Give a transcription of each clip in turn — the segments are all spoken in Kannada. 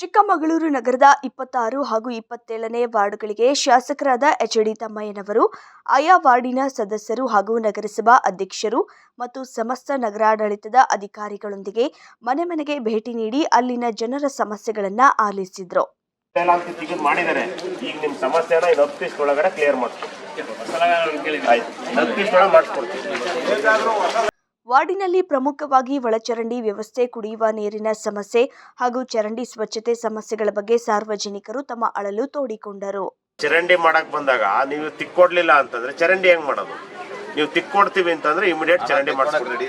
ಚಿಕ್ಕಮಗಳೂರು ನಗರದ ಇಪ್ಪತ್ತಾರು ಹಾಗೂ ಇಪ್ಪತ್ತೇಳನೇ ವಾರ್ಡ್ಗಳಿಗೆ ಶಾಸಕರಾದ ಎಚ್ ಡಿ ತಮ್ಮಯ್ಯನವರು ಆಯಾ ವಾರ್ಡಿನ ಸದಸ್ಯರು ಹಾಗೂ ನಗರಸಭಾ ಅಧ್ಯಕ್ಷರು ಮತ್ತು ಸಮಸ್ತ ನಗರಾಡಳಿತದ ಅಧಿಕಾರಿಗಳೊಂದಿಗೆ ಮನೆ ಮನೆಗೆ ಭೇಟಿ ನೀಡಿ ಅಲ್ಲಿನ ಜನರ ಸಮಸ್ಯೆಗಳನ್ನು ಆಲಿಸಿದ್ರು. ಮಾಡಿದ್ದಾರೆ ಈಗ ನಿಮ್ಮ ಸಮಸ್ಯೆನ ಒಳಗಡೆ ಕ್ಲಿಯರ್ ಮಾಡಿಸ್ಕೊಡ್ತೀವಿ. ವಾರ್ಡಿನಲ್ಲಿ ಪ್ರಮುಖವಾಗಿ ಒಳಚರಂಡಿ ವ್ಯವಸ್ಥೆ ಕುಡಿಯುವ ನೀರಿನ ಸಮಸ್ಯೆ ಹಾಗೂ ಚರಂಡಿ ಸ್ವಚ್ಛತೆ ಸಮಸ್ಯೆಗಳ ಬಗ್ಗೆ ಸಾರ್ವಜನಿಕರು ತಮ್ಮ ಅಳಲು ತೋಡಿಕೊಂಡರು. ಚರಂಡಿ ಮಾಡಕ್ ಬಂದಾಗ ನೀವು ತಿಕ್ಕೊಡ್ಲಿಲ್ಲ ಅಂತಂದ್ರೆ ಚರಂಡಿ ಹೆಂಗ್ ಮಾಡೋದು? ನೀವು ತಿಕ್ಕೊಡ್ತೀವಿ ಅಂತಂದ್ರೆ ಇಮಿಡಿಯೇಟ್ ಚರಂಡಿ ಮಾಡಿಸ್ಕೊಡ್ತೀವಿ.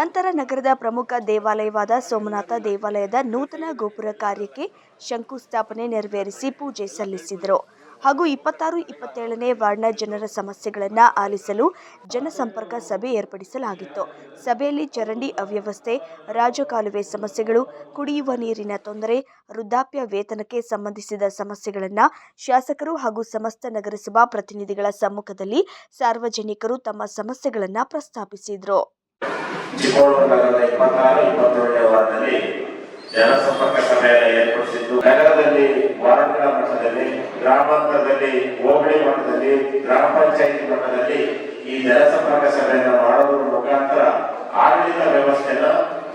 ನಂತರ ನಗರದ ಪ್ರಮುಖ ದೇವಾಲಯವಾದ ಸೋಮನಾಥ ದೇವಾಲಯದ ನೂತನ ಗೋಪುರ ಕಾರ್ಯಕ್ಕೆ ಶಂಕುಸ್ಥಾಪನೆ ನೆರವೇರಿಸಿ ಪೂಜೆ ಸಲ್ಲಿಸಿದರು. ಹಾಗೂ ಇಪ್ಪತ್ತಾರು, ಇಪ್ಪತ್ತೇಳನೇ ವಾರ್ಡ್ನ ಜನರ ಸಮಸ್ಯೆಗಳನ್ನು ಆಲಿಸಲು ಜನಸಂಪರ್ಕ ಸಭೆ ಏರ್ಪಡಿಸಲಾಗಿತ್ತು. ಸಭೆಯಲ್ಲಿ ಚರಂಡಿ ಅವ್ಯವಸ್ಥೆ, ರಾಜಕಾಲುವೆ ಸಮಸ್ಯೆಗಳು, ಕುಡಿಯುವ ನೀರಿನ ತೊಂದರೆ, ವೃದ್ಧಾಪ್ಯ ವೇತನಕ್ಕೆ ಸಂಬಂಧಿಸಿದ ಸಮಸ್ಯೆಗಳನ್ನು ಶಾಸಕರು ಹಾಗೂ ಸಮಸ್ತ ನಗರಸಭಾ ಪ್ರತಿನಿಧಿಗಳ ಸಮ್ಮುಖದಲ್ಲಿ ಸಾರ್ವಜನಿಕರು ತಮ್ಮ ಸಮಸ್ಯೆಗಳನ್ನು ಪ್ರಸ್ತಾಪಿಸಿದರು. ಜನಸಂಪರ್ಕ ಸಭೆಯನ್ನು ಏರ್ಪಡಿಸಿದ್ದು. ನಗರದಲ್ಲಿ ವಾರ್ಡ್ಗಳ ಮಟ್ಟದಲ್ಲಿ ಮಟ್ಟದಲ್ಲಿ ಗ್ರಾಮ ಪಂಚಾಯಿತಿ ಮಟ್ಟದಲ್ಲಿ ಈ ಜನಸಂಪರ್ಕ ಸಭೆಯನ್ನು ಮಾಡುವುದರ ಮುಖಾಂತರ ಆಡಳಿತ ವ್ಯವಸ್ಥೆನ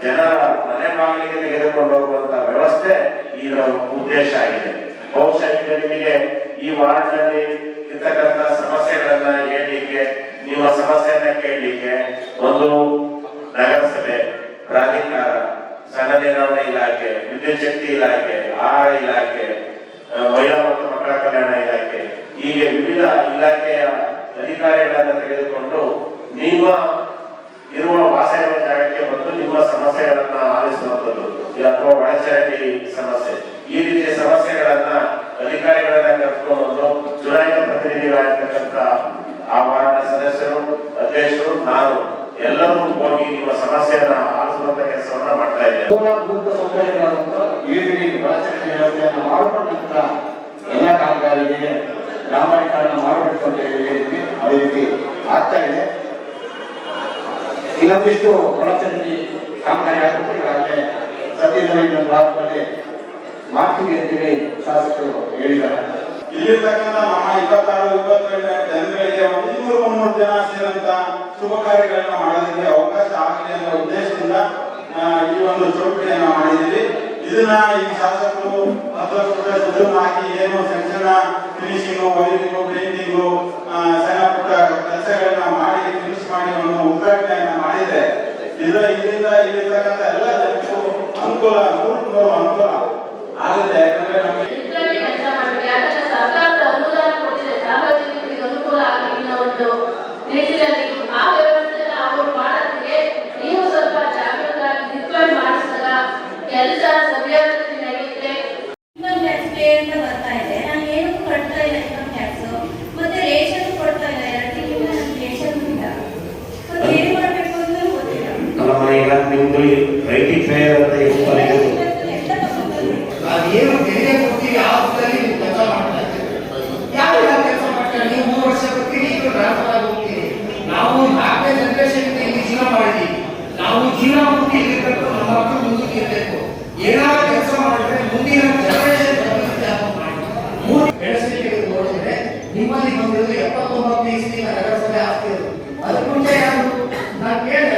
ಜನರ ಮನೆ ಬಾಗಿಲಿಗೆ ತೆಗೆದುಕೊಂಡು ಹೋಗುವಂತ ವ್ಯವಸ್ಥೆ ಇದರ ಉದ್ದೇಶ ಆಗಿದೆ. ಬಹುಶಃ ನಿಮಗೆ ಈ ವಾರ್ಡ್ನಲ್ಲಿ ಇರ್ತಕ್ಕಂಥ ಸಮಸ್ಯೆಗಳನ್ನ ಹೇಳಲಿಕ್ಕೆ, ನಿಮ್ಮ ಸಮಸ್ಯೆಯನ್ನ ಕೇಳಲಿಕ್ಕೆ ಒಂದು ನಗರಸಭೆ, ಪ್ರಾಧಿಕಾರ ಸಣ್ಣ ನಿರ್ವಹಣೆ ಇಲಾಖೆ, ವಿದ್ಯುತ್ ಶಕ್ತಿ ಇಲಾಖೆ, ಆಹಾರ ಇಲಾಖೆ ಆ, ಮಹಿಳಾ ಮತ್ತು ಮಕ್ಕಳ ಕಲ್ಯಾಣ ಇಲಾಖೆ ಹೀಗೆ ವಿವಿಧ ಇಲಾಖೆಯ ಅಧಿಕಾರಿಗಳನ್ನ ತೆಗೆದುಕೊಂಡು ನಿಮ್ಮ ಇರುವ ವಾಸ ಇರುವ ಜಾಗಕ್ಕೆ ಬಂದು ನಿಮ್ಮ ಸಮಸ್ಯೆಗಳನ್ನ ಆಲಿಸುವಂಥದ್ದು. ಅಥವಾ ಒಳಚರಂಡಿ ಸಮಸ್ಯೆ. ಈ ರೀತಿಯ ಸಮಸ್ಯೆಗಳನ್ನ ಅಧಿಕಾರಿಗಳನ್ನ ಕರ್ಕೊಂಡು ಚುನಾಯಿತ ಪ್ರತಿನಿಧಿಗಳಾಗಿರ್ತಕ್ಕಂಥ ಆ ವಾರ್ಡ್ನ ಸದಸ್ಯರು, ಅಧ್ಯಕ್ಷರು, ನಾನು ಎಲ್ಲರೂ ಹೋಗಿ ನಿಮ್ಮ ಸಮಸ್ಯೆಯನ್ನ ಆಲಿಸುವಂತ ಕೆಲಸವನ್ನ ಮಾಡ್ತಾ ಈರುಳ್ಳಿ ಒಳಚರಂಡಿ ವ್ಯವಸ್ಥೆಯನ್ನು ಮಾಡಿಕೊಂಡಂತ ಎಲ್ಲ ಕಾಮಗಾರಿಗೆ ಗ್ರಾಮೀಕರಣ ಮಾಡಬೇಕು ಅಂತ ಆಗ್ತಾ ಇದೆ. ಇನ್ನೊಂದಿಷ್ಟು ಒಳಚರಂಡಿ ಕಾಮಗಾರಿ ಆಗಬೇಕು ಈಗಾಗಲೇ ಸದ್ಯದಲ್ಲಿ ಇನ್ನೊಂದು ವಾರದಲ್ಲಿ ಮಾಡ್ತೀವಿ ಅಂತೇಳಿ ಶಾಸಕರು ಹೇಳಿದ್ದಾರೆ. ಇಲ್ಲಿರ್ತಕ್ಕಂಥ ನಮ್ಮ ಇಪ್ಪತ್ತಾರು ಜನಗಳಿಗೆ ಒಂದು ಮುನ್ನೂರು ಜನ ಸೇರಂತ ಶುಭ ಕಾರ್ಯಗಳನ್ನು ಮಾಡೋದಕ್ಕೆ ಅವಕಾಶ ಆಗಲಿ ಅನ್ನೋ ಉದ್ದೇಶದಿಂದ ಈ ಒಂದು ಚೌಕಟಿಯನ್ನ ಮಾಡಿದ್ದೀವಿ. ಇದನ್ನ ಈ ಶಾಸಕರು ಹತ್ತು ಕೂಡ ದುಡ್ಡನ್ನು ಹಾಕಿ ಏನು ಸಣ್ಣ ಸಣ್ಣ ವೈರಿಂಗು ಪೇಂಟಿಂಗು ಸಣ್ಣ ಪುಟ್ಟ ಕೆಲಸಗಳನ್ನ ಮಾಡಿ ಫಿನಿಶ್ ಮಾಡಿ ಒಂದು ಉದ್ಘಾಟನೆಯನ್ನ ಮಾಡಿದ್ರೆ, ಇದರ ಇಲ್ಲಿಂದ ಇಲ್ಲಿರ್ತಕ್ಕಂಥ ಎಲ್ಲ ಜನಕ್ಕೂ ಅನುಕೂಲ ನೂರು ಅನುಕೂಲ ಆಗುತ್ತೆ. ಯಾಕಂದ್ರೆ ನಮಗೆ ಇದ್ರಲ್ಲಿ ಕೆಲಸ ಮಾಡ್ಬೇಕು ಯಾಕಂದ್ರೆ ಸರ್ಕಾರದ ಅನುದಾನ ಕೊಟ್ಟಿದೆ ಸಾರ್ವಜನಿಕರಿಗೆ ಅನುಕೂಲ ಆಗಲಿ ಅನ್ನೋ ಒಂದು ನಿಟ್ಟಿನಲ್ಲಿ ಆ ವ್ಯವಸ್ಥೆನ ಅವರು ಮಾಡೋದಕ್ಕೆ ನೀವು ಸ್ವಲ್ಪ ಜಾಗೃತರಾಗಿ ನಿಂತ್ಕೊಂಡು ಮಾಡಿಸಿದಾಗ ಕೆಲಸ ಸರಿಯಾದ ರೀತಿ ನಡೆಯುತ್ತೆ ಇನ್ಕಮ್ ಟ್ಯಾಕ್ಸ್ ಪೇ ಅಂತ ಬರ್ತಾ ಇದೆ ನಾನು ಏನು ಕಟ್ತಾ ಇಲ್ಲ ಇನ್ಕಮ್ ಟ್ಯಾಕ್ಸ್ ಮತ್ತೆ ರೇಷನ್ ಕೊಡ್ತಾ ಇಲ್ಲ ಎರಡು ತಿಂಗಳಿಂದ ನನಗೆ ರೇಷನ್ ಇಲ್ಲ ಮತ್ತೆ ಏನ್ ಮಾಡ್ಬೇಕು ಅಂತ ಗೊತ್ತಿಲ್ಲ ನಮ್ಮ ಈಗ ನಿಮ್ದು ಐಟಿ ಫೇರ್ ಅಂತ ನೀವು ಕೆಲಸ ಮಾಡ್ತಾ ಇದ್ದೀರಿ. ಯಾವ ಯಾವ ಕೆಲಸ ಮಾಡ್ತಾರೆ? ನೀವು ಮೂರು ವರ್ಷ ನಾವು ನಾಲ್ಕನೇ ಜನರೇಷನ್ ಇಲ್ಲಿ ಮಾಡಿದ್ದೀವಿ. ನಾವು ಜೀವನ ಇರಬೇಕು, ನಮ್ಮ ಮಕ್ಕಳು ಮುಂದಕ್ಕೆ ಏನಾದ್ರು ಕೆಲಸ ಮಾಡಿದ್ರೆ ಮುಂದಿನ ಜನರೇಷನ್ ಮಾಡಿ. ಮೂರು ಬೆಳೆಸಲಿಕ್ಕೆ ನೋಡಿದ್ರೆ ನಿಮ್ಮಲ್ಲಿ ಬಂದಿರೋದು ಎಪ್ಪತ್ತೊಂಬತ್ತು ಇಸ್ತಿನ ನಗರಸಭೆ ಆಸ್ತಿ ಅದು. ಅದಕ್ಕೆ ಮುಂಚೆ ಯಾರು? ನಾನು ಕೇಳಿದೆ.